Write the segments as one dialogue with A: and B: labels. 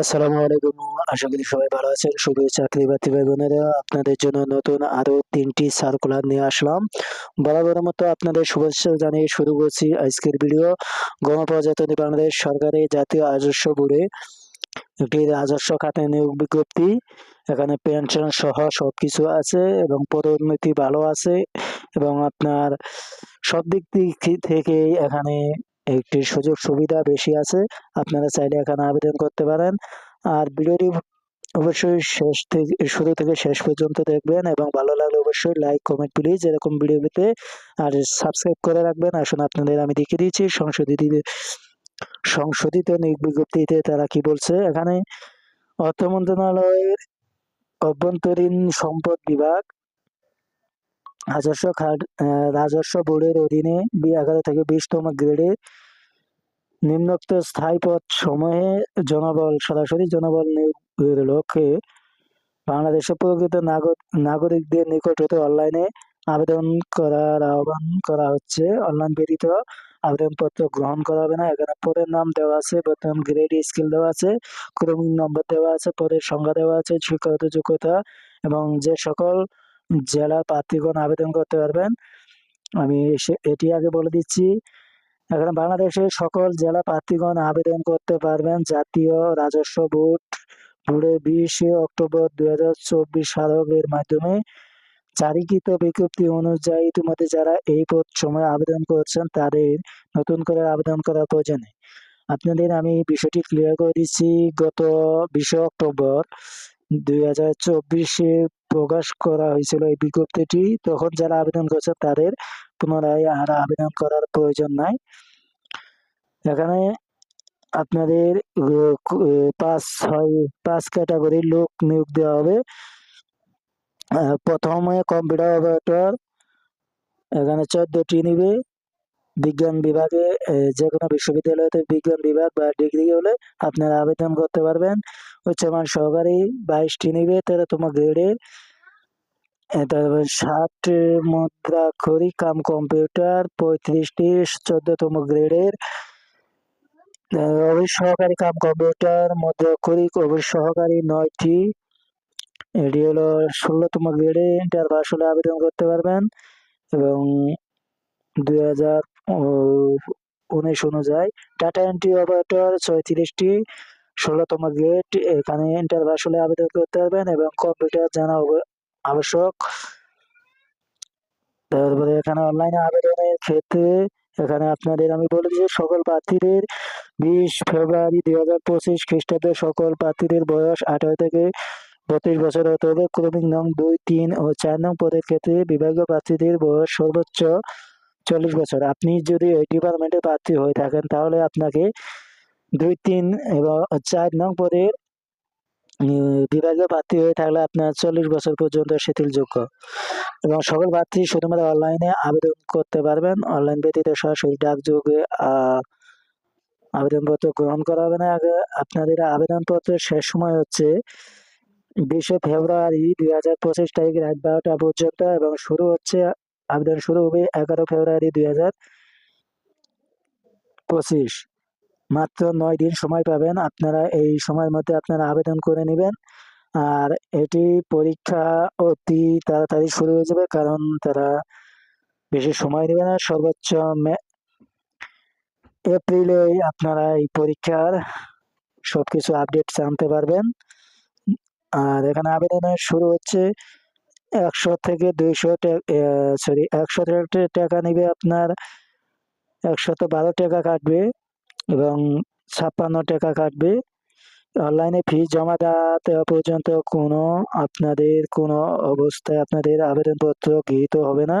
A: আসসালামু আলাইকুম। আশা করি সবাই ভালো আছেন। শুভ চাকরি বাতি ভাই বোনেরা আপনাদের জন্য নতুন আরও তিনটি সার্কুলার নিয়ে আসলাম। বরাবর মতো আপনাদের শুভেচ্ছা জানিয়ে শুরু করছি আজকের ভিডিও গণপ্রজাতন্ত্রী বাংলাদেশ সরকারের জাতীয় রাজস্ব বোর্ডে একটি রাজস্ব খাতে নিয়োগ বিজ্ঞপ্তি। এখানে পেনশন সহ সবকিছু আছে এবং পদোন্নতি ভালো আছে এবং আপনার সব দিক থেকে এখানে একটি সুযোগ সুবিধা বেশি আছে, আপনারা চাইলে এখানে আবেদন করতে পারেন। আর ভিডিওটি অবশ্যই শেষ থেকে, শুরু থেকে শেষ পর্যন্ত দেখবেন এবং ভালো লাগলে অবশ্যই লাইক কমেন্ট প্লিজ এরকম ভিডিও পেতে। আর সাবস্ক্রাইব করে রাখবেন। আসুন আপনাদের আমি দেখিয়ে দিয়েছি সংশোধিত সংশোধিত বিজ্ঞপ্তিতে তারা কি বলছে। এখানে অর্থ মন্ত্রণালয়ের অভ্যন্তরীণ সম্পদ বিভাগ রাজস্ব খাত রাজস্ব বোর্ডের অধীনে বি এগারো থেকে বিশতম গ্রেডে নিম্নোক্ত স্থায়ী পদ সমূহে জনবল, সরাসরি জনবল নিয়োগের লক্ষ্যে বাংলাদেশের প্রকৃত নাগরিকদের নিকট হতে অনলাইনে আবেদন করার আহ্বান করা হচ্ছে। অনলাইন ব্যতীত আবেদনপত্র গ্রহণ করা হবে না। এখানে পদের নাম দেওয়া আছে, বর্তমান গ্রেড, স্কিল দেওয়া আছে, ক্রমিক নম্বর দেওয়া আছে, পদের সংখ্যা দেওয়া আছে, শিক্ষাগত যোগ্যতা এবং যে সকল জেলার প্রার্থীগণ আবেদন করতে পারবেন। আমি এটি আগে বলে দিচ্ছি। এখানে বাংলাদেশের সকল জেলা প্রার্থীগণ আবেদন করতে পারবেন। জাতীয় রাজস্ব বোর্ড বোর্ডে বিশে অক্টোবর দুই হাজার চব্বিশ সালের মাধ্যমে। জারিকৃত বিজ্ঞপ্তি অনুযায়ী ইতিমধ্যে যারা এই পদ সময় আবেদন করছেন, তাদের নতুন করে আবেদন করার প্রয়োজন আপনাদের আমি বিষয়টি ক্লিয়ার করে দিচ্ছি। গত বিশে অক্টোবর দুই হাজার চব্বিশে প্রকাশ করা হয়েছিল এই বিজ্ঞপ্তিটি। তখন যারা আবেদন করছেন তাদের পুনরায় আর আবেদন করার প্রয়োজন নাই। এখানে আপনাদের পাঁচ ছয়, পাঁচ ক্যাটাগরির লোক নিয়োগ দেওয়া হবে। প্রথমে কম্পিউটার অপারেটর, এখানে চোদ্দটি নিবে। বিজ্ঞান বিভাগে যে কোনো বিশ্ববিদ্যালয়তে বিজ্ঞান বিভাগ বা ডিগ্রি হলে আপনারা আবেদন করতে পারবেন। উচ্চমান সহকারী বাইশটি নিবে, তেরোতম গ্রেডে। তারপর ষাট মুদ্রা খড়ি কাম কম্পিউটার, পঁয়ত্রিশটি চোদ্দতম গ্রেডের। অফিস সহকারী কাম কম্পিউটার মুদ্রা খড়ি অফিস সহকারী নয়টি। এটি হলো ষোলোতম গ্রেডে, ইন্টার পাস হলে আবেদন করতে পারবেন। এবং দুই হাজার উনিশ অনুযায়ী টাটা এন্ট্রি অপারেটর ছয়ত্রিশটি, ষোলোতম গ্রেড, এখানে ইন্টার পাস হলে আবেদন করতে পারবেন এবং কম্পিউটার জানা আবশ্যক। তারপরে এখানে অনলাইনে আবেদনের ক্ষেত্রে এখানে আপনাদের আমি বলে দিচ্ছি, সকল প্রার্থীদের বিশ ফেব্রুয়ারি দুই হাজার পঁচিশ খ্রিস্টাব্দে সকল প্রার্থীদের বয়স আঠারো থেকে বত্রিশ বছর হতে হবে। ক্রমিক নং দুই, তিন ও চার নং পদের ক্ষেত্রে বিভাগীয় প্রার্থীদের বয়স সর্বোচ্চ চল্লিশ বছর। আপনি যদি এই ডিপার্টমেন্টে প্রার্থী হয়ে থাকেন তাহলে আপনাকে দুই তিন এবং চার নং পদের উম, বিভাগীয় প্রার্থী হয়ে থাকলে আপনার চল্লিশ বছর পর্যন্ত শিথিলযোগ্য। এবং সকল প্রার্থী শুধুমাত্র অনলাইনে আবেদন করতে পারবেন। অনলাইন ব্যতীত সরাসরি ডাকযোগে আবেদনপত্র গ্রহণ করা হবে না। আগে আপনাদের আবেদনপত্রের শেষ সময় হচ্ছে বিশে ফেব্রুয়ারি দুই হাজার পঁচিশ তারিখ রাত বারোটা পর্যন্ত এবং শুরু হচ্ছে আবেদন শুরু হবে এগারো ফেব্রুয়ারি দুই হাজার পঁচিশ। মাত্র নয় দিন সময় পাবেন। আপনারা এই সময়ের মধ্যে আপনারা আবেদন করে নেবেন। আর এটি পরীক্ষা অতি তাড়াতাড়ি শুরু হয়ে যাবে কারণ তারা বেশি সময় নেবে না। সর্বোচ্চ এপ্রিলে আপনারা এই পরীক্ষার সবকিছু আপডেট জানতে পারবেন। আর এখানে আবেদনের শুরু হচ্ছে একশো থেকে দুইশো সরি একশো টাকা নেবে আপনার একশত বারো টাকা কাটবে এবং ছাপ্পান্ন টাকা কাটবে। অনলাইনে ফি জমা দেওয়া পর্যন্ত কোনো আপনাদের, কোনো অবস্থায় আপনাদের আবেদনপত্র গৃহীত হবে না।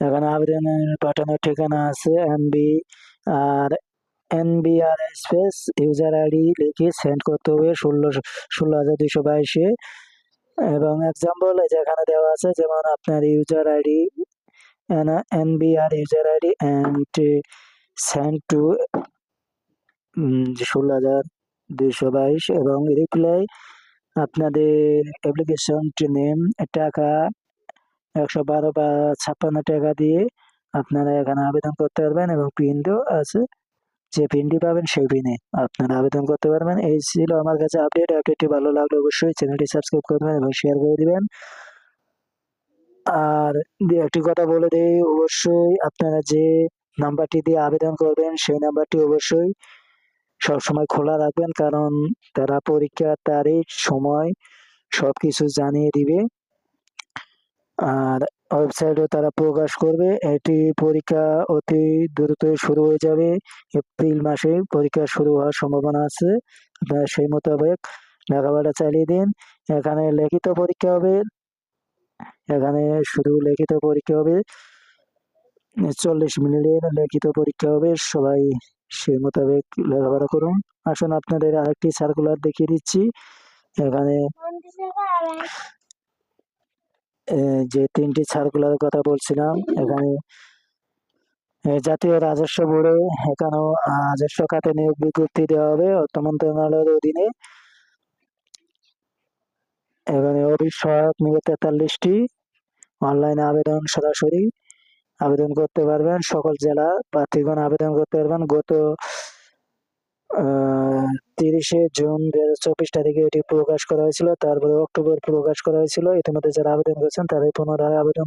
A: এখানে আবেদনের পাঠানোর ঠিকানা আছে, এনবি আর N B R space user ID লিখে সেন্ড করতে হবে ষোলো ষোলো হাজার দুশো বাইশে। এবং এক্সাম্পল যেখানে দেওয়া আছে, যেমন আপনার user ID N B R user ID and send to ষোলো হাজার দুশো বাইশ এবং রিপ্লাই আপনাদের অ্যাপ্লিকেশনটি নেম টাকা একশো বারো বা ছাপ্পান্ন টাকা দিয়ে আপনারা এখানে আবেদন করতে পারবেন এবং পিন দেওয়া আছে। যে পিনটি পাবেন সেই পিনে আপনারা আবেদন করতে পারবেন। এই ছিল আমার কাছে আপডেট আপডেটটি ভালো লাগলে অবশ্যই চ্যানেলটি সাবস্ক্রাইব করবেন এবং শেয়ার করে দিবেন। আর একটি কথা বলে দিই, অবশ্যই আপনারা যে নাম্বারটি দিয়ে আবেদন করবেন, সেই নাম্বারটি অবশ্যই সবসময় খোলা রাখবেন, কারণ তারা পরীক্ষার তারিখ, সময় সবকিছু জানিয়ে দিবে। আর ওয়েবসাইটও তারা প্রকাশ করবে। এটি পরীক্ষা অতি দ্রুত শুরু হয়ে যাবে। এপ্রিল মাসে পরীক্ষা শুরু হওয়ার সম্ভাবনা আছে। আপনারা সেই মোতাবেক লেখাপড়া চালিয়ে দিন। এখানে লিখিত পরীক্ষা হবে। এখানে শুধু লিখিত পরীক্ষা হবে। চল্লিশ মিনিটের লিখিত পরীক্ষা হবে। সবাই সেই মোতাবেক লেখাপড়া করুন। আসুন আপনাদের আরেকটি সার্কুলার দেখিয়ে দিচ্ছি। এখানে যে তিনটি সার্কুলারের কথা বলছিলাম, এখানে জাতীয় রাজস্ব বোর্ডে এখানেও রাজস্ব খাতে নিয়োগ বিজ্ঞপ্তি দেওয়া হবে অর্থ মন্ত্রণালয়ের অধীনে। এখানে অফিস সহায়ক নিবে তেতাল্লিশটি, অনলাইনে আবেদন সরাসরি আবেদন করতে পারবেন। সকল জেলা প্রার্থীগণ আবেদন করতে পারবেন। গত তিরিশে জুন দু হাজার চব্বিশ তারিখে এটি প্রকাশ করা হয়েছিল। তারপরে অক্টোবর প্রকাশ করা হয়েছিল। ইতিমধ্যে যারা আবেদন করেছেন তাদের পুনরায় আবেদন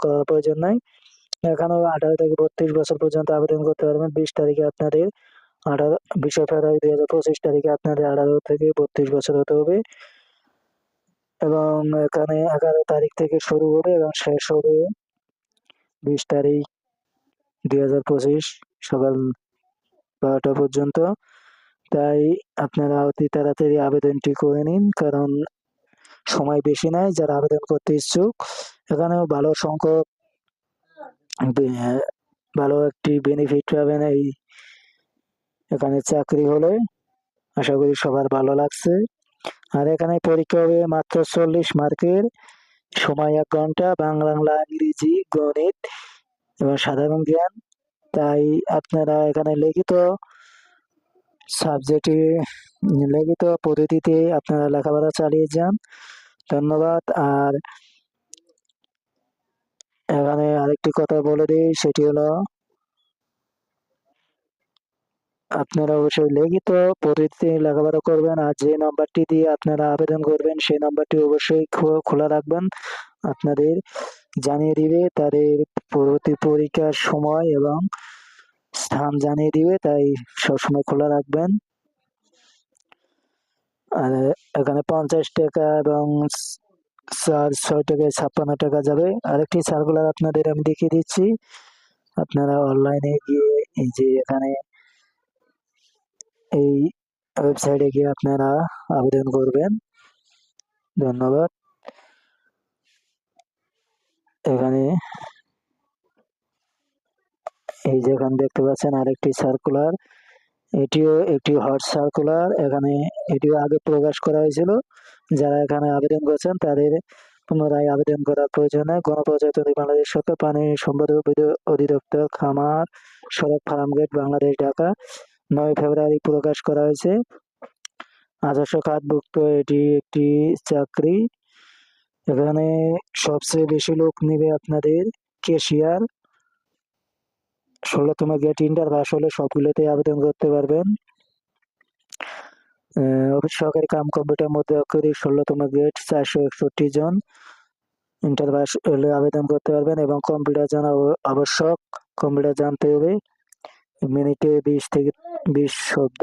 A: করার প্রয়োজন নাই। এখানেও আঠারো থেকে বত্রিশ বছর পর্যন্ত আবেদন করতে পারবেন। বিশ তারিখে আপনাদের আঠারো, বিশে ফেব্রুয়ারি দুই হাজার পঁচিশ তারিখে আপনাদের আঠারো থেকে বত্রিশ বছর হতে হবে। এবং এখানে এগারো তারিখ থেকে শুরু হবে এবং শেষ হবে বিশ তারিখ দুই হাজার পঁচিশ সকাল বারোটা পর্যন্ত। তাই আপনারা অতি তাড়াতাড়ি আবেদনটি করে নিন, কারণ সময় বেশি নাই যারা আবেদন করতে ইচ্ছুক। এখানেও ভালো সংখ্যক ভালো একটি বেনিফিট পাবেন এই, এখানে চাকরি হলে। আশা করি সবার ভালো লাগছে। আর এখানে পরীক্ষা হবে মাত্র চল্লিশ মার্কের। সময় এক ঘণ্টা, বাংলা, ইংরেজি, গণিত এবং সাধারণ জ্ঞান। তাই আপনারা এখানে লিখিত সাবজেক্টে লিখিত পদ্ধতিতে আপনারা লেখাপড়া চালিয়ে যান। ধন্যবাদ। আর এখানে আরেকটি কথা বলে দিই, সেটি হলো আপনারা অবশ্যই লিখিত পদ্ধতিতে লেখাপড়া করবেন আর যে নাম্বারটি দিয়ে আপনারা আবেদন করবেন, সেই নাম্বারটি অবশ্যই খোলা রাখবেন। আপনাদের জানিয়ে দিবে তাদের পরবর্তী পরীক্ষার সময় এবং স্থান জানিয়ে দিবে, তাই সবসময় খোলা রাখবেন। আর এখানে পঞ্চাশ টাকা এবং চার ছয় টাকায় ছাপ্পান্ন টাকা যাবে। আরেকটি সার্কুলার আপনাদের আমি দেখিয়ে দিচ্ছি। আপনারা অনলাইনে গিয়ে এই যে এখানে এই ওয়েবসাইটে গিয়ে আপনারা আবেদন করবেন। ধন্যবাদ। এখানে এই যে এখানে দেখতে পাচ্ছেন আরেকটি সার্কুলার এটিও একটি হট সার্কুলার এখানে এটিও আগে প্রকাশ করা হয়েছিল। যারা এখানে আবেদন করেছেন তাদের পুনরায় আবেদন করার প্রয়োজনে গণপ্রজাতন্ত্রী বাংলাদেশ সরকার পানি সম্পদ অধিদপ্তর খামার সড়ক ফার্মগেট বাংলাদেশ ঢাকা নয় ফেব্রুয়ারি প্রকাশ করা হয়েছে। আদর্শ খাতভুক্ত এটি একটি চাকরি। এখানে সবচেয়ে বেশি লোক নেবে আপনাদের কেশিয়ার ষোলোতম গেট ইন্টার পাস হলে সবগুলোতে আবেদন করতে পারবেন। অফিস সহকারী কাম কম্পিউটার মধ্যে অক্ষরী ষোলোতম গেট চারশো একষট্টি জন ইন্টার পাস হলে আবেদন করতে পারবেন এবং কম্পিউটার জানা আবশ্যক। কম্পিউটার জানতে হবে মিনিটে বিশ থেকে বিশ শব্দ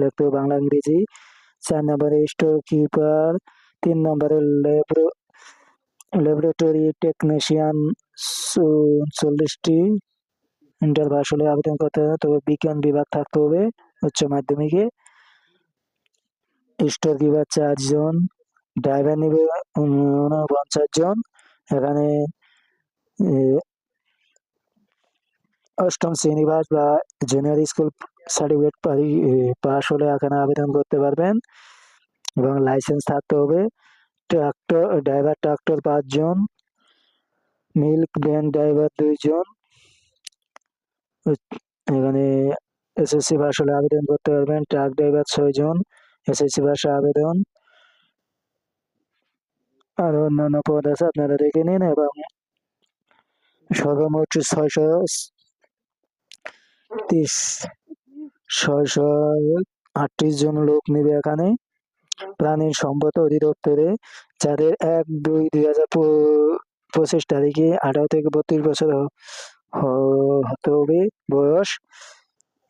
A: লিখতে হবে বাংলা, ইংরেজি। চার নম্বরে স্টোর কিপার তিন নম্বরে ল্যাবর ল্যাবরেটরি টেকনিশিয়ান চল্লিশটি। ইন্টার পাস হলে আবেদন করতে হবে তবে বিজ্ঞান বিভাগ থাকতে হবে, উচ্চ মাধ্যমিকে। স্টোর কিপার চারজন ড্রাইভার নিবে উনপঞ্চাশ জন, এখানে অষ্টম শ্রেণি বা জুনিয়র স্কুল সার্টিফিকেট পাস হলে এখানে আবেদন করতে পারবেন। এবং লাইসেন্স থাকতে হবে। ট্রাক্টর ড্রাইভার ট্রাক্টর পাঁচজন মিল্ক ভ্যান ড্রাইভার দুইজন এখানে এসএসসি হলে আবেদন করতে পারবেন। ট্রাক ড্রাইভার ছয়জন, এসএসসি পাশে আবেদন। আর অন্যান্য পদ আছে, আপনারা দেখে নিন এবং সর্বমোট ছয়শো তিরিশ, ছয়শো আটত্রিশ জন লোক নেবে এখানে। প্রাণী সম্পদ অধিদপ্তরে যাদের এক দুই দুই হাজার পঁচিশ তারিখে আঠারো থেকে বত্রিশ বছর হতে হবে বয়স।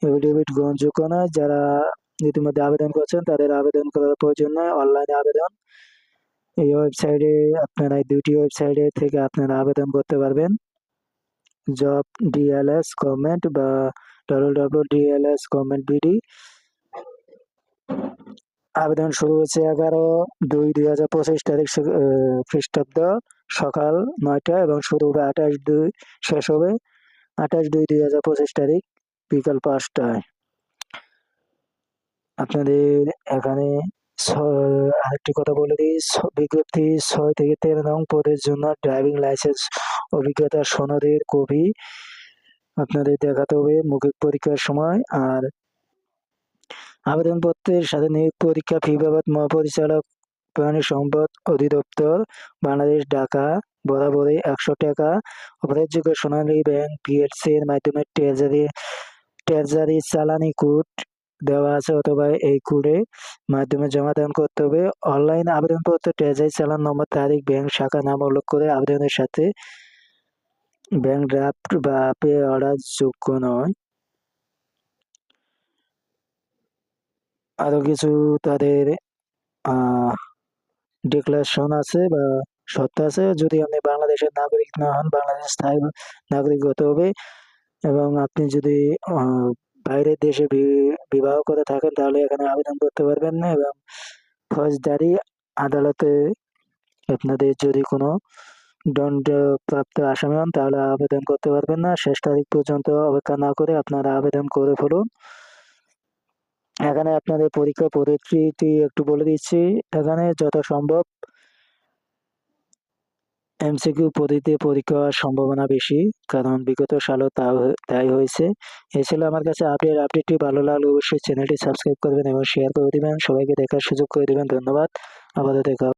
A: এফিডেভিট গ্রহণযোগ্য নয়। যারা ইতিমধ্যে আবেদন করছেন, তাদের আবেদন করার প্রয়োজন নয়। অনলাইনে আবেদন। এই ওয়েবসাইটে আপনারা দুটি ওয়েবসাইটে থেকে আপনারা আবেদন করতে পারবেন। Job D L S government বা W W D L S government B D আবেদন শুরু হচ্ছে এগারো দুই দুই হাজার পঁচিশ তারিখ খ্রিস্টাব্দ সকাল নয়টা এবং শুরু হবে আঠাশ দুই শেষ হবে। আঠাশ দুই দুই হাজার পঁচিশ তারিখ, বিকাল পাঁচটায়। আপনাদের এখানে আরেকটি কথা বলে দিই বিজ্ঞপ্তি ছয় থেকে তেরো নং পদের জন্য ড্রাইভিং লাইসেন্স অভিজ্ঞতা সনদের কপি আপনাদের দেখাতে হবে মৌখিক পরীক্ষার সময় আর আবেদনপত্রের সাথে নিয়োগ পরীক্ষা, ফি বাবদ মহাপরিচালক প্রাণী সম্পদ অধিদপ্তর বাংলাদেশ ঢাকা, বরাবরই একশো টাকা। অপরাধযোগ্য সোনালী ব্যাংক পিএলসি এর মাধ্যমে ট্রেজারি ট্রেজারি চালানি কোড দেওয়া আছে অথবা এই কোডে মাধ্যমে জমা দান করতে হবে। অনলাইন আবেদনপত্র ট্রেজারি চালান নম্বর, তারিখ, ব্যাংক শাখা নাম উল্লেখ করে আবেদনের সাথে ব্যাংক ড্রাফট বা পে অর্ডার যোগ্য নয়। আরও কিছু তাদের ডিক্লারেশন আছে বা সত্য আছে, যদি আপনি বাংলাদেশের নাগরিক না হন বাংলাদেশ স্থায়ী নাগরিক হতে হবে। এবং আপনি যদি বাইরের দেশে বিবাহ করে থাকেন, তাহলে এখানে আবেদন করতে পারবেন না। এবং ফৌজদারি আদালতে আপনাদের যদি কোনো দণ্ডপ্রাপ্ত আসামি হন, তাহলে আবেদন করতে পারবেন না। শেষ তারিখ পর্যন্ত অপেক্ষা না করে আপনারা আবেদন করে ফেলুন। এখানে আপনাদের পরীক্ষা পদ্ধতিটি একটু বলে দিচ্ছি। এখানে যত সম্ভব এমসিকিউ পদ্ধতিতে পরীক্ষা হওয়ার সম্ভাবনা বেশি, কারণ বিগত সালও তা তাই হয়েছে। এছাড়া ছিল আমার কাছে আপডেট। আপডেটটি ভালো লাগলে অবশ্যই চ্যানেলটি সাবস্ক্রাইব করবেন এবং শেয়ার করে দেবেন। সবাইকে দেখার সুযোগ করে দেবেন। ধন্যবাদ। আবারও দেখা।